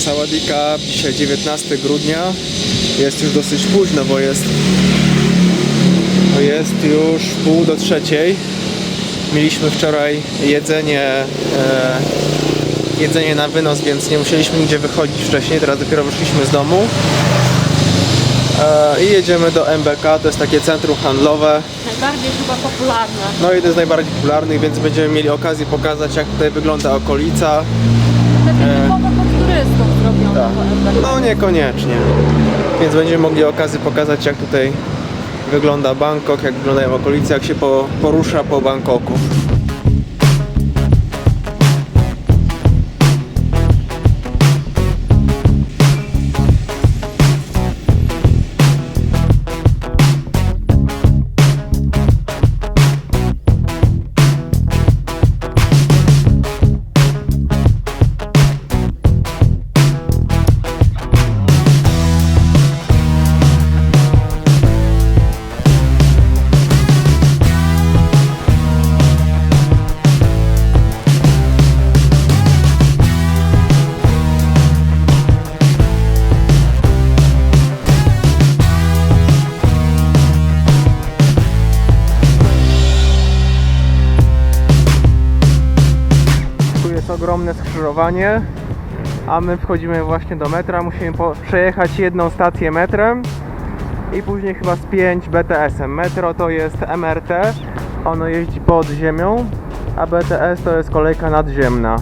Sawadika, dzisiaj 19 grudnia. Jest już dosyć późno, bo jest, jest już pół do trzeciej. Mieliśmy wczoraj jedzenie, e, jedzenie na wynos, więc nie musieliśmy nigdzie wychodzić wcześniej. Teraz dopiero wyszliśmy z domu. E, I jedziemy do MBK, to jest takie centrum handlowe. Najbardziej chyba popularne. No jeden z najbardziej popularnych, więc będziemy mieli okazję pokazać jak tutaj wygląda okolica. Pod turystów zrobione. Tak. No niekoniecznie. Więc będziemy mogli okazję pokazać jak tutaj wygląda Bangkok, jak wyglądają okolice, jak się po, porusza po Bangkoku. Ogromne skrzyżowanie, a my wchodzimy właśnie do metra. Musimy przejechać jedną stację metrem i później chyba z 5 BTS-em. Metro to jest MRT, ono jeździ pod ziemią, a BTS to jest kolejka nadziemna.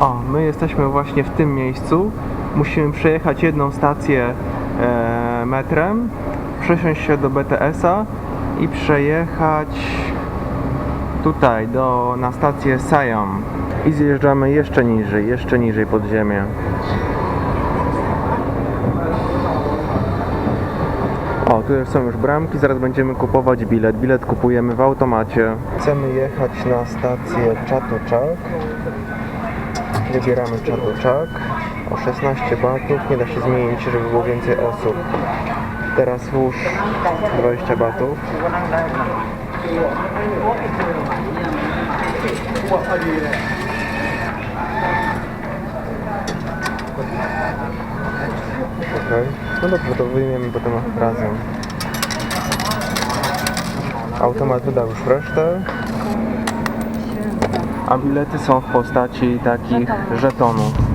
O, my jesteśmy właśnie w tym miejscu. Musimy przejechać jedną stację e, metrem, przesiąść się do BTS-a i przejechać tutaj do, na stację Siam i zjeżdżamy jeszcze niżej, jeszcze niżej pod ziemię. O, tu są już bramki, zaraz będziemy kupować bilet. Bilet kupujemy w automacie. Chcemy jechać na stację Chatuchak. Wybieramy Chatuchak. O 16 batów, nie da się zmienić, żeby było więcej osób. Teraz włóż 20 batów. Okej. No dobrze, to wyjmiemy potem razem. Automat wydał już resztę. A bilety są w postaci takich żetonów.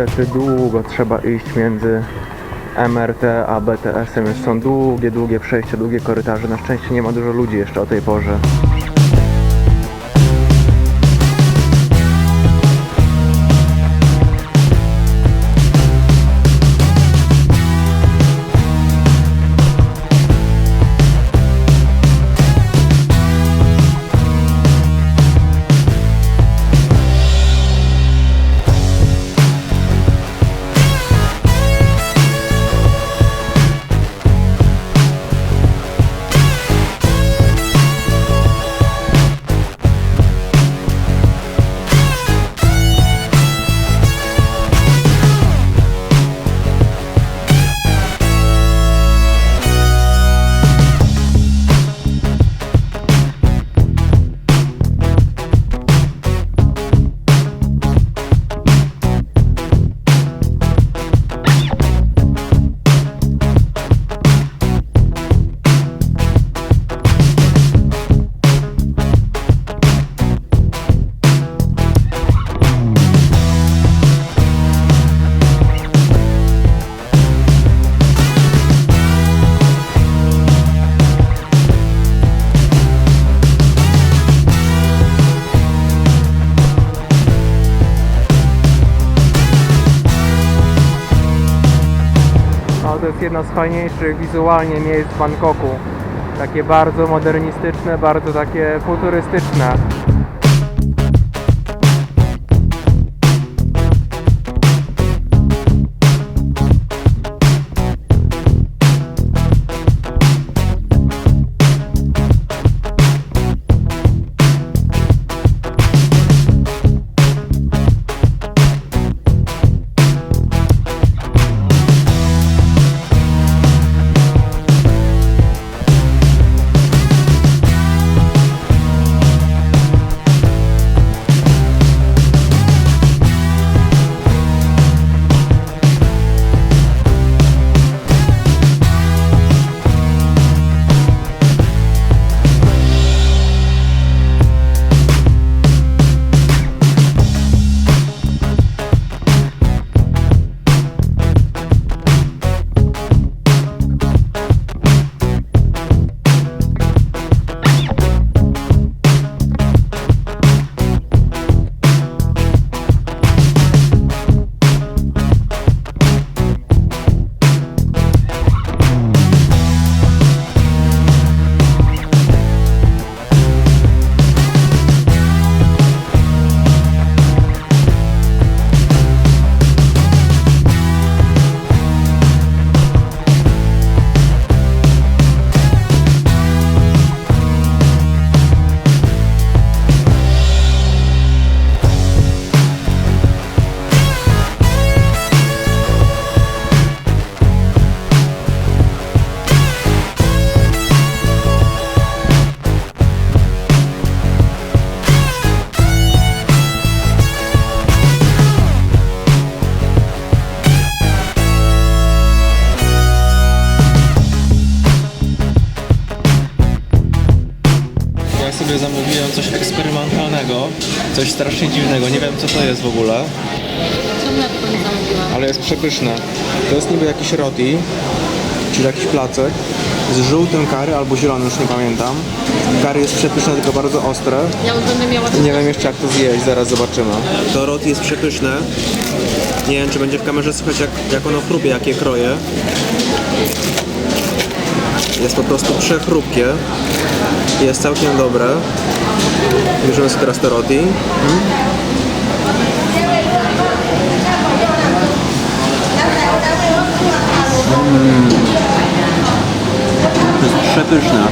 Niestety długo trzeba iść między MRT a BTS-em. Są długie, długie przejścia, długie korytarze. Na szczęście nie ma dużo ludzi jeszcze o tej porze. Jest jedno z fajniejszych wizualnie miejsc w Bangkoku. Takie bardzo modernistyczne, bardzo takie futurystyczne. Coś strasznie dziwnego, nie wiem co to jest w ogóle, tego nie zamówiłam? ale jest przepyszne. To jest niby jakiś roti, czyli jakiś placek z żółtym curry albo zielonym, już nie pamiętam. Curry jest przepyszne, tylko bardzo ostre. Ja już będę miała Nie wiem jeszcze jak to zjeść, zaraz zobaczymy. To roti jest przepyszne. Nie wiem czy będzie w kamerze słychać jak, jak ono chrupie, jakie kroje. Jest po prostu przechrupkie. Jest całkiem dobre. Bierzemy sobie teraz te roti. Mm. Mm. To przepyszne.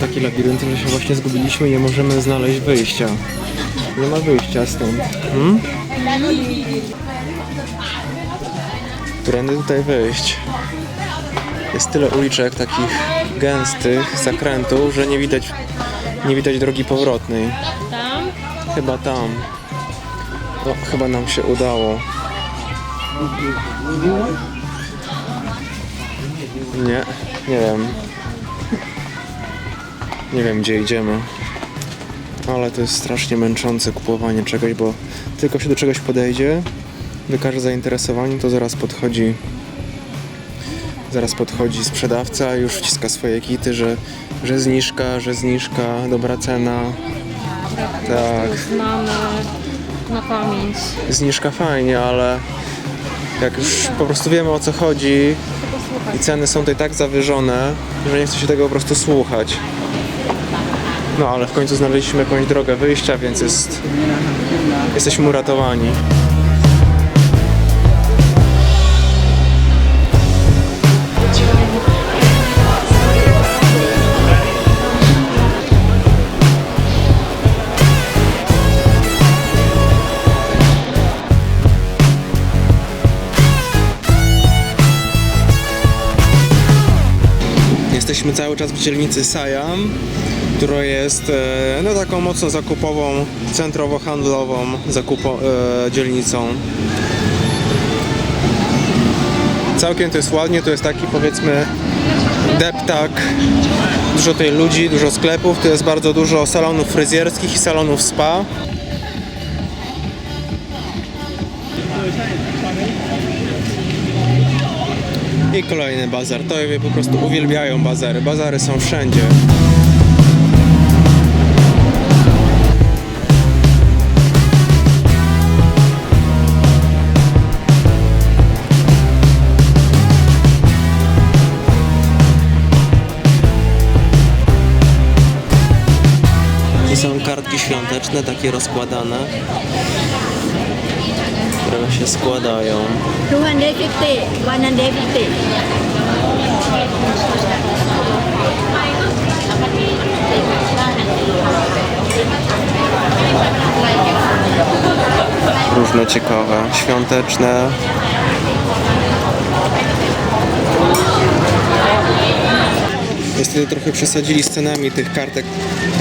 Takie labirynty, że się właśnie zgubiliśmy i nie możemy znaleźć wyjścia. Nie ma wyjścia stąd. Hmm? Którędy tutaj wyjść? Jest tyle uliczek takich gęstych, zakrętów, że nie widać, nie widać drogi powrotnej. tam. Chyba tam. No, chyba nam się udało. Nie, nie wiem. Nie wiem gdzie idziemy. Ale to jest strasznie męczące kupowanie czegoś, bo tylko się do czegoś podejdzie, wykaże zainteresowanie, to zaraz podchodzi zaraz podchodzi sprzedawca i już wciska swoje kity, że, że zniżka, że zniżka, dobra cena. Tak. Znamy na pamięć. zniżka fajnie, ale jak już po prostu wiemy o co chodzi i ceny są tutaj tak zawyżone, że nie chce się tego po prostu słuchać. No ale w końcu znaleźliśmy jakąś drogę wyjścia, więc jest, jesteśmy uratowani. Jesteśmy cały czas w dzielnicy Siam, która jest e, no, taką mocno zakupową, centrowo-handlową zakupo, e, dzielnicą. Całkiem to jest ładnie, to jest taki powiedzmy deptak, dużo tej ludzi, dużo sklepów, tu jest bardzo dużo salonów fryzjerskich i salonów spa. I kolejny bazar. To po prostu uwielbiają bazary. Bazary są wszędzie. Kartki świąteczne, takie rozkładane, które się składają. 250, 150. Różne ciekawe, świąteczne. Niestety trochę przesadzili z cenami tych kartek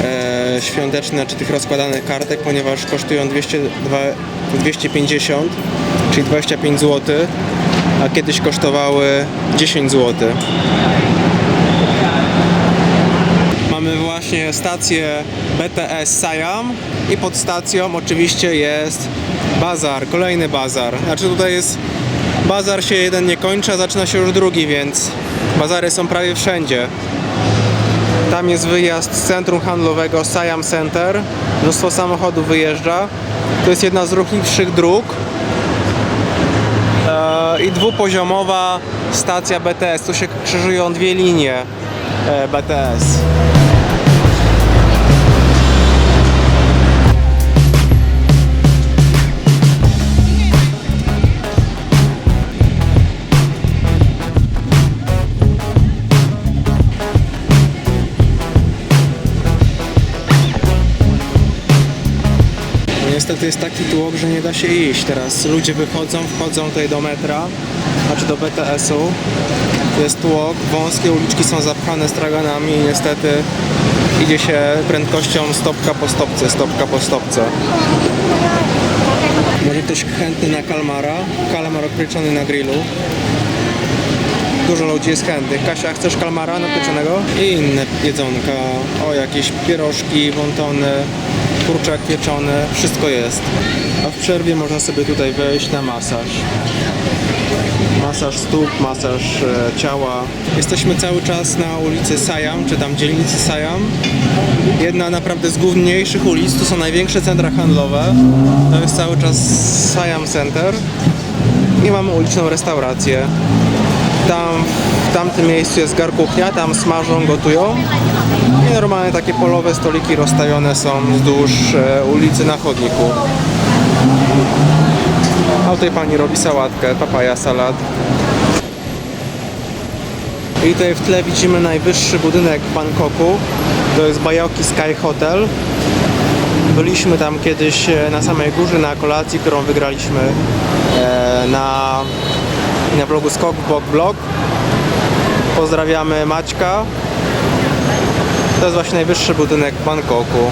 e, świątecznych, czy tych rozkładanych kartek, ponieważ kosztują 200, dwa- 250, czyli 25 zł, a kiedyś kosztowały 10 zł. Mamy właśnie stację BTS Siam i pod stacją oczywiście jest bazar, kolejny bazar. Znaczy tutaj jest bazar się jeden nie kończy, a zaczyna się już drugi, więc bazary są prawie wszędzie. Tam jest wyjazd z centrum handlowego Siam Center. Mnóstwo samochodów wyjeżdża. To jest jedna z ruchliwszych dróg. E, I dwupoziomowa stacja BTS. Tu się krzyżują dwie linie e, BTS. Tłok, że nie da się iść. Teraz ludzie wychodzą, wchodzą tutaj do metra, znaczy do BTS-u. Jest tłok, wąskie uliczki są zapchane straganami i niestety idzie się prędkością stopka po stopce, stopka po stopce. Może ktoś chętny na kalmara? Kalmar opieczony na grillu. Dużo ludzi jest chętnych. Kasia, chcesz kalmara napieczonego? I inne jedzonka. O, jakieś pierożki, wontony, kurczak pieczony. Wszystko jest. A w przerwie można sobie tutaj wejść na masaż. Masaż stóp, masaż e, ciała. Jesteśmy cały czas na ulicy Sajam, czy tam dzielnicy Sajam. Jedna naprawdę z główniejszych ulic. Tu są największe centra handlowe. To jest cały czas Sajam Center. I mamy uliczną restaurację. Tam, w tamtym miejscu jest gar kuchnia, tam smażą, gotują. I normalnie takie polowe stoliki rozstawione są wzdłuż e, ulicy na chodniku. A tutaj pani robi sałatkę, papaja salad. I tutaj w tle widzimy najwyższy budynek w Bangkoku. To jest Bayoki Sky Hotel. Byliśmy tam kiedyś e, na samej górze na kolacji, którą wygraliśmy e, na, na blogu Skok w Bok Blog. Pozdrawiamy Maćka. To jest właśnie najwyższy budynek Bangkoku.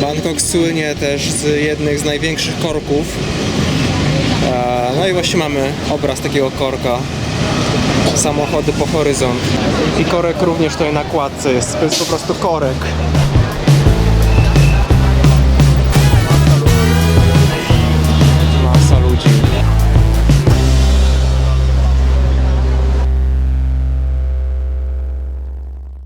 Bangkok słynie też z jednych z największych korków. No i właśnie mamy obraz takiego korka. Samochody po horyzont. I korek również tutaj na kładce jest. To jest po prostu korek.